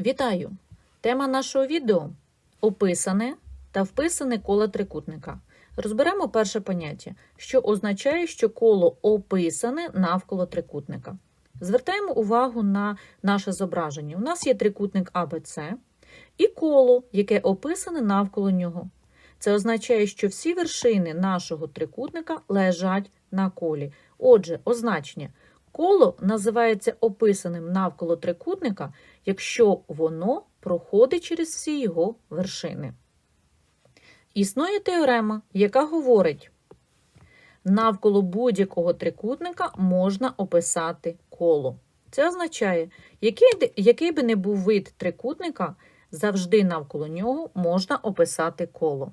Вітаю! Тема нашого відео описане та вписане коло трикутника. Розберемо перше поняття, що означає, що коло описане навколо трикутника. Звертаємо увагу на наше зображення. У нас є трикутник АБЦ і коло, яке описане навколо нього. Це означає, що всі вершини нашого трикутника лежать на колі. Отже, означення коло називається описаним навколо трикутника, якщо воно проходить через всі його вершини. Існує теорема, яка говорить, навколо будь-якого трикутника можна описати коло. Це означає, який, який би не був вид трикутника, завжди навколо нього можна описати коло.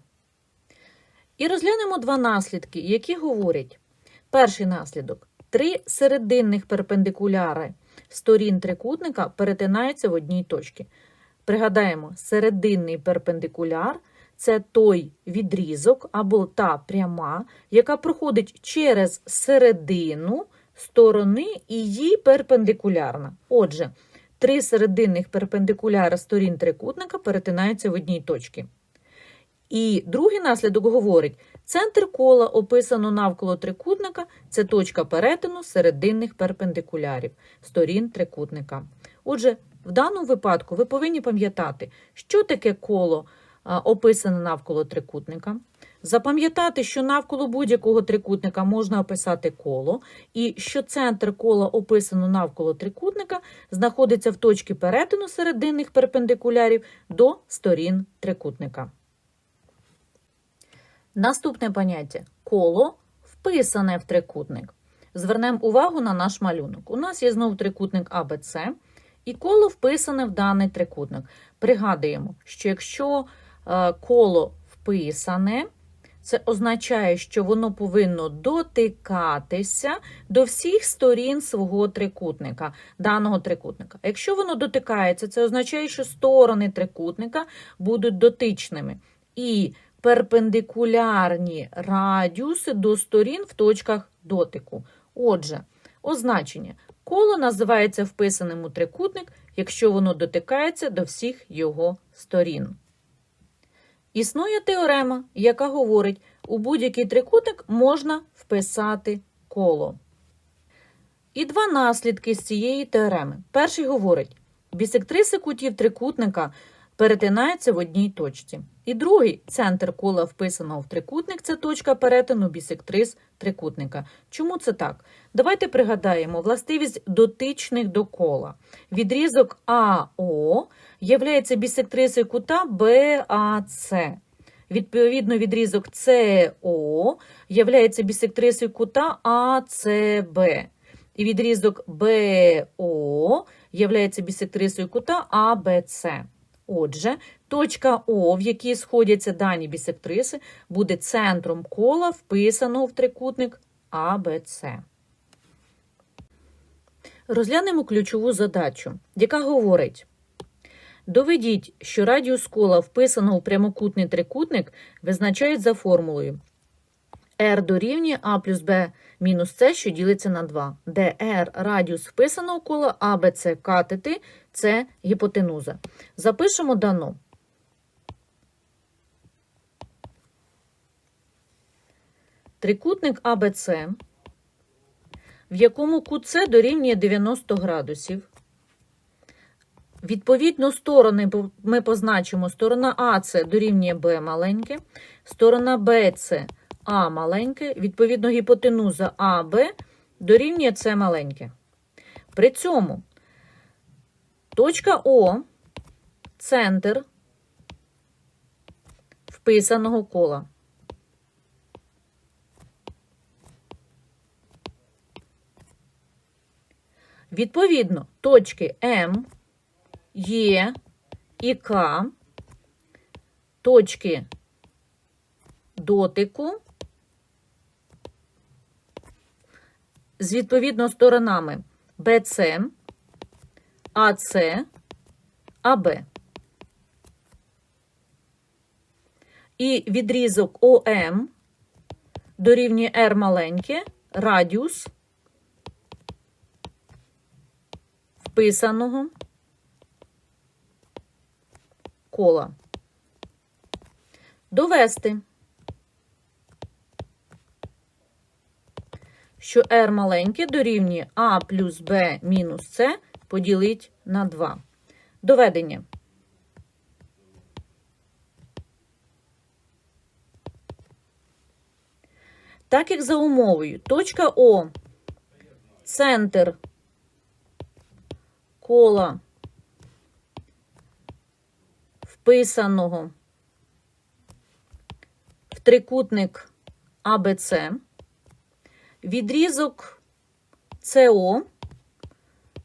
І розглянемо два наслідки, які говорять. Перший наслідок. Три серединних перпендикуляри сторін трикутника перетинаються в одній точці. Пригадаємо, серединний перпендикуляр це той відрізок або та пряма, яка проходить через середину сторони і їй перпендикулярна. Отже, три серединних перпендикуляри сторін трикутника перетинаються в одній точці. І другий наслідок говорить, центр кола, описано навколо трикутника, це точка перетину серединних перпендикулярів сторін трикутника. Отже, в даному випадку ви повинні пам'ятати, що таке коло описане навколо трикутника. Запам'ятати, що навколо будь-якого трикутника можна описати коло, і що центр кола, описано навколо трикутника, знаходиться в точці перетину серединних перпендикулярів до сторін трикутника. Наступне поняття коло вписане в трикутник. Звернемо увагу на наш малюнок. У нас є знову трикутник АБЦ, і коло вписане в даний трикутник. Пригадуємо, що якщо е, коло вписане, це означає, що воно повинно дотикатися до всіх сторін свого трикутника, даного трикутника. Якщо воно дотикається, це означає, що сторони трикутника будуть дотичними. І перпендикулярні радіуси до сторін в точках дотику. Отже, означення. Коло називається вписаним у трикутник, якщо воно дотикається до всіх його сторін. Існує теорема, яка говорить, у будь-який трикутник можна вписати коло. І два наслідки з цієї теореми. Перший говорить, бісектриси кутів трикутника перетинаються в одній точці. І другий центр кола вписаного в трикутник це точка перетину бісектрис трикутника. Чому це так? Давайте пригадаємо властивість дотичних до кола. Відрізок АО являється бісектрисою кута БАЦ. Відповідно, відрізок СО являється бісектрисою кута АЦБ. І відрізок БО являється бісектрисою кута АБЦ. Отже, точка О, в якій сходяться дані бісектриси, буде центром кола, вписаного в трикутник АБЦ. Розглянемо ключову задачу, яка говорить: доведіть, що радіус кола, вписаного в прямокутний трикутник, визначають за формулою R дорівнює А плюс Б мінус С, що ділиться на 2, де R – радіус вписаного кола, А, Б, С – катети, це гіпотенуза. Запишемо дано. Трикутник АБЦ, в якому кут С дорівнює 90 градусів. Відповідно, сторони ми позначимо сторона АЦ дорівнює Б маленьке, сторона БЦ А маленьке, відповідно, гіпотенуза АБ дорівнює С маленьке. При цьому точка О центр вписаного кола. Відповідно, точки М, Є і К, точки дотику з відповідно сторонами БЦ, АЦ, АБ. І відрізок ОМ дорівнює R маленьке, радіус вписаного кола. Довести, що r маленьке дорівнює a плюс b мінус c поділить на 2. Доведення. Так як за умовою точка О центр кола вписаного в трикутник АБЦ, відрізок СО,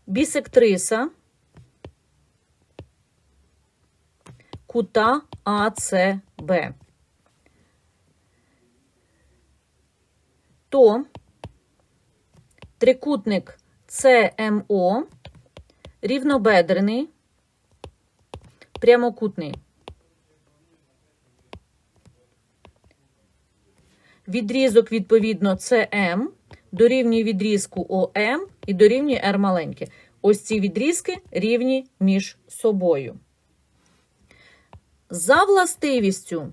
бісектриса кута АЦБ. То трикутник ЦМО рівнобедрений, прямокутний. Відрізок, відповідно, CM дорівнює відрізку ОМ і дорівнює R маленьке. Ось ці відрізки рівні між собою. За властивістю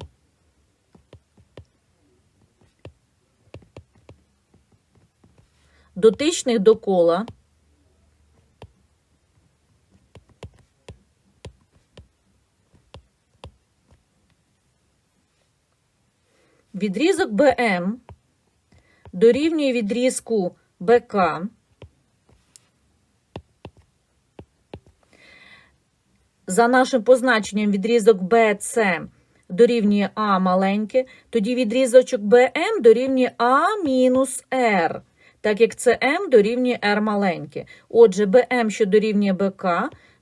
дотичних до кола відрізок БМ дорівнює відрізку БК за нашим позначенням відрізок BC дорівнює А маленьке, тоді відрізочок BM дорівнює А мінус R, так як CM дорівнює R маленьке. Отже, BM, що дорівнює БК,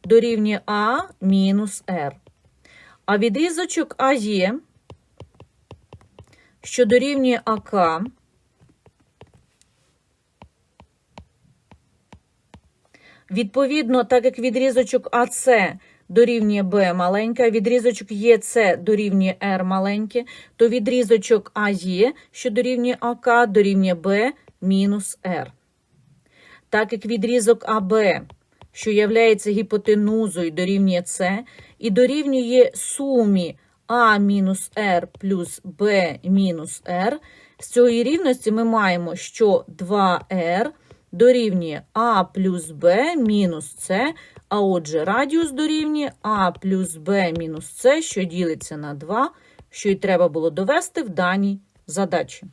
дорівнює А мінус R. А відрізочок АЄ, що дорівнює АК, Відповідно, так як відрізочок АС дорівнює Б маленьке, відрізочок ЄС дорівнює Р маленьке, то відрізочок АЄ, що дорівнює АК, дорівнює Б мінус Р. Так як відрізок АБ, що являється гіпотенузою, дорівнює С, і дорівнює сумі А мінус Р плюс Б мінус Р, з цієї рівності ми маємо, що 2r дорівнює А плюс Б мінус С, а отже радіус дорівнює А плюс Б мінус С, що ділиться на 2, що й треба було довести в даній задачі.